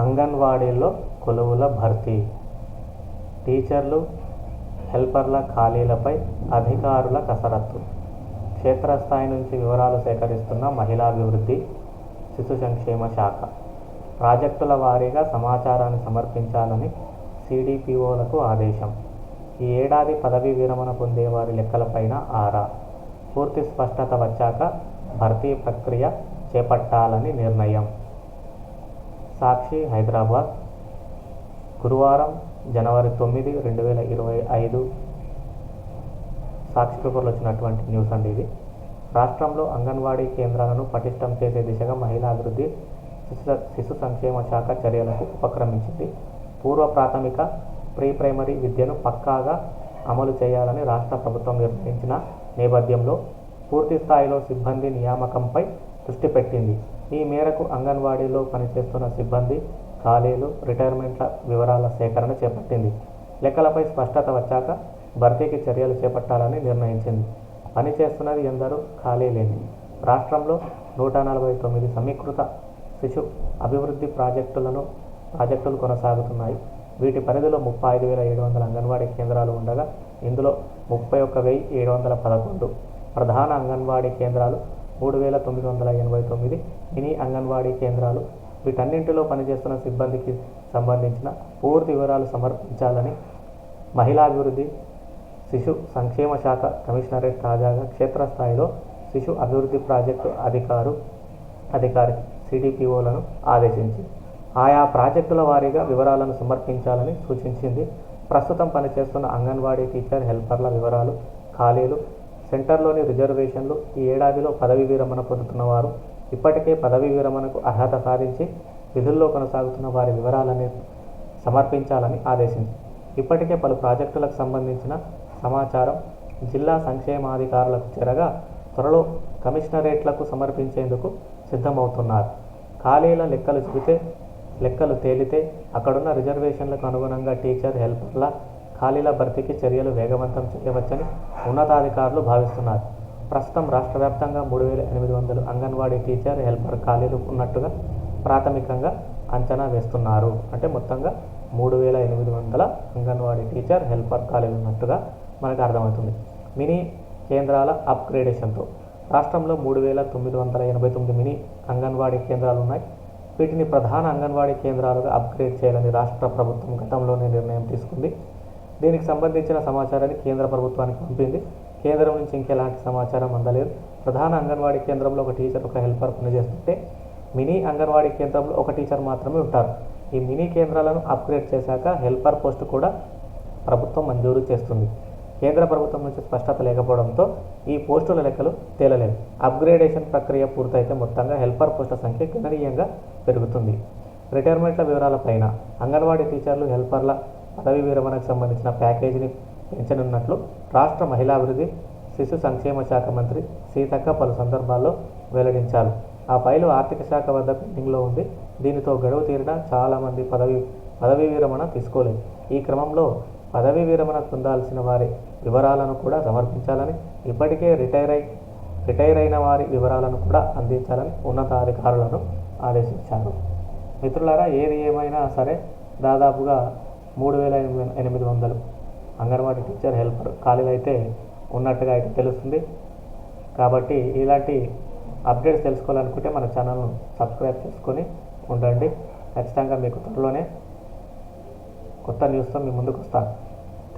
అంగన్వాడీల్లో కొలువుల భర్తీ. టీచర్లు హెల్పర్ల ఖాళీలపై అధికారుల కసరత్తు. క్షేత్రస్థాయి నుంచి వివరాలు సేకరిస్తున్న మహిళాభివృద్ధి శిశు సంక్షేమ శాఖ. ప్రాజెక్టుల వారీగా సమాచారాన్ని సమర్పించాలని సిడిపిఓలకు ఆదేశం. ఈ ఏడాది పదవీ విరమణ పొందే వారి లెక్కలపైన ఆరా. పూర్తి స్పష్టత వచ్చాక భర్తీ ప్రక్రియ చేపట్టాలని నిర్ణయం. సాక్షి హైదరాబాద్. గురువారం జనవరి తొమ్మిది రెండు వేల ఇరవై ఐదు సాక్షి పేపర్లో వచ్చినటువంటి న్యూస్ అండి ఇది. రాష్ట్రంలో అంగన్వాడీ కేంద్రాలను పటిష్టం చేసే దిశగా మహిళా అభివృద్ధి శిశు శిశు సంక్షేమ శాఖ చర్యలకు ఉపక్రమించింది. పూర్వ ప్రాథమిక ప్రీ ప్రైమరీ విద్యను పక్కాగా అమలు చేయాలని రాష్ట్ర ప్రభుత్వం నిర్ణయించిన నేపథ్యంలో పూర్తి స్థాయిలో సిబ్బంది నియామకంపై దృష్టి పెట్టింది. ఈ మేరకు అంగన్వాడీలో పనిచేస్తున్న సిబ్బంది ఖాళీలు రిటైర్మెంట్ల వివరాల సేకరణ చేపట్టింది. లెక్కలపై స్పష్టత వచ్చాక భర్తీకి చర్యలు చేపట్టాలని నిర్ణయించింది. పనిచేస్తున్నది ఎందరూ ఖాళీ లేని రాష్ట్రంలో నూట నలభై తొమ్మిది సమీకృత శిశు అభివృద్ధి ప్రాజెక్టులను ప్రాజెక్టులు కొనసాగుతున్నాయి. వీటి పరిధిలో ముప్పై ఐదు వేల ఏడు వందల అంగన్వాడీ కేంద్రాలు ఉండగా ఇందులో ముప్పై ఒక్క వెయ్యి ఏడు వందల పదకొండు ప్రధాన అంగన్వాడీ కేంద్రాలు మూడు వేల తొమ్మిది వందల ఎనభై తొమ్మిది మినీ అంగన్వాడీ కేంద్రాలు. వీటన్నింటిలో పనిచేస్తున్న సిబ్బందికి సంబంధించిన పూర్తి వివరాలు సమర్పించాలని మహిళాభివృద్ధి శిశు సంక్షేమ శాఖ కమిషనరేట్ తాజాగా క్షేత్రస్థాయిలో శిశు అభివృద్ధి ప్రాజెక్టు అధికారు అధికారి సిడిపిఓలను ఆదేశించి ఆయా ప్రాజెక్టుల వారీగా వివరాలను సమర్పించాలని సూచించింది. ప్రస్తుతం పనిచేస్తున్న అంగన్వాడీ టీచర్ హెల్పర్ల వివరాలు ఖాళీలు సెంటర్లోని రిజర్వేషన్లు ఈ ఏడాదిలో పదవీ విరమణ పొందుతున్న వారు ఇప్పటికే పదవీ విరమణకు అర్హత సాధించి విధుల్లో కొనసాగుతున్న వారి వివరాలని సమర్పించాలని ఆదేశించింది ఇప్పటికే పలు ప్రాజెక్టులకు సంబంధించిన సమాచారం జిల్లా సంక్షేమాధికారులకు చేరగా త్వరలో కమిషనరేట్లకు సమర్పించేందుకు సిద్ధమవుతున్నారు. ఖాళీల లెక్కలు చెబితే లెక్కలు తేలితే అక్కడున్న రిజర్వేషన్లకు అనుగుణంగా టీచర్ హెల్పర్ల ఖాళీల భర్తీకి చర్యలు వేగవంతం చేయవచ్చని ఉన్నతాధికారులు భావిస్తున్నారు. ప్రస్తుతం రాష్ట్ర వ్యాప్తంగా మూడు వేల ఎనిమిది వందలు అంగన్వాడీ టీచర్ హెల్పర్ ఖాళీలు ఉన్నట్టుగా ప్రాథమికంగా అంచనా వేస్తున్నారు. అంటే మొత్తంగా మూడు వేల ఎనిమిది వందల అంగన్వాడీ టీచర్ హెల్పర్ ఖాళీలు ఉన్నట్టుగా మనకు అర్థమవుతుంది. మినీ కేంద్రాల అప్గ్రేడేషన్తో రాష్ట్రంలో మూడు వేల తొమ్మిది వందల ఎనభై తొమ్మిది మినీ అంగన్వాడీ కేంద్రాలు ఉన్నాయి. వీటిని ప్రధాన అంగన్వాడీ కేంద్రాలుగా అప్గ్రేడ్ చేయాలని రాష్ట్ర ప్రభుత్వం గతంలోనే నిర్ణయం తీసుకుంది. దీనికి సంబంధించిన సమాచారాన్ని కేంద్ర ప్రభుత్వానికి పంపింది. కేంద్రం నుంచి ఇంకెలాంటి సమాచారం అందలేదు. ప్రధాన అంగన్వాడీ కేంద్రంలో ఒక టీచర్ ఒక హెల్పర్ పనిచేస్తుంటే మినీ అంగన్వాడీ కేంద్రంలో ఒక టీచర్ మాత్రమే ఉంటారు. ఈ మినీ కేంద్రాలను అప్గ్రేడ్ చేశాక హెల్పర్ పోస్ట్ కూడా ప్రభుత్వం మంజూరు చేస్తుంది. కేంద్ర ప్రభుత్వం నుంచి స్పష్టత లేకపోవడంతో ఈ పోస్టుల లెక్కలు తేలలేదు. అప్గ్రేడేషన్ ప్రక్రియ పూర్తయితే మొత్తంగా హెల్పర్ పోస్టుల సంఖ్య గణనీయంగా పెరుగుతుంది. రిటైర్మెంట్ల వివరాలపైన అంగన్వాడీ టీచర్లు హెల్పర్ల పదవి విరమణకు సంబంధించిన ప్యాకేజీని పెంచనున్నట్లు రాష్ట్ర మహిళాభివృద్ధి శిశు సంక్షేమ శాఖ మంత్రి సీతక్క పలు సందర్భాల్లో వెల్లడించారు. ఆ ఫైలు ఆర్థిక శాఖ వద్ద పెండింగ్లో ఉంది. దీనితో గడువు తీరిన చాలామంది పదవి పదవీ విరమణ తీసుకోలేదు. ఈ క్రమంలో పదవీ విరమణ పొందాల్సిన వారి వివరాలను కూడా సమర్పించాలని ఇప్పటికే రిటైర్ అయి రిటైర్ అయిన వారి వివరాలను కూడా అందించాలని ఉన్నతాధికారులను ఆదేశించారు. మిత్రులారా ఏది ఏమైనా సరే దాదాపుగా మూడు వేల ఎనిమిది ఎనిమిది వందలు. అంగన్వాడీ టీచర్ హెల్పర్ ఖాళీలు అయితే ఉన్నట్టుగా అయితే తెలుస్తుంది. కాబట్టి ఇలాంటి అప్డేట్స్ తెలుసుకోవాలనుకుంటే మన ఛానల్ను సబ్స్క్రైబ్ చేసుకొని ఉండండి. ఖచ్చితంగా మీకు త్వరలోనే కొత్త న్యూస్తో మీ ముందుకు వస్తాను.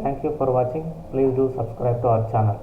Thank you for watching please do subscribe to our channel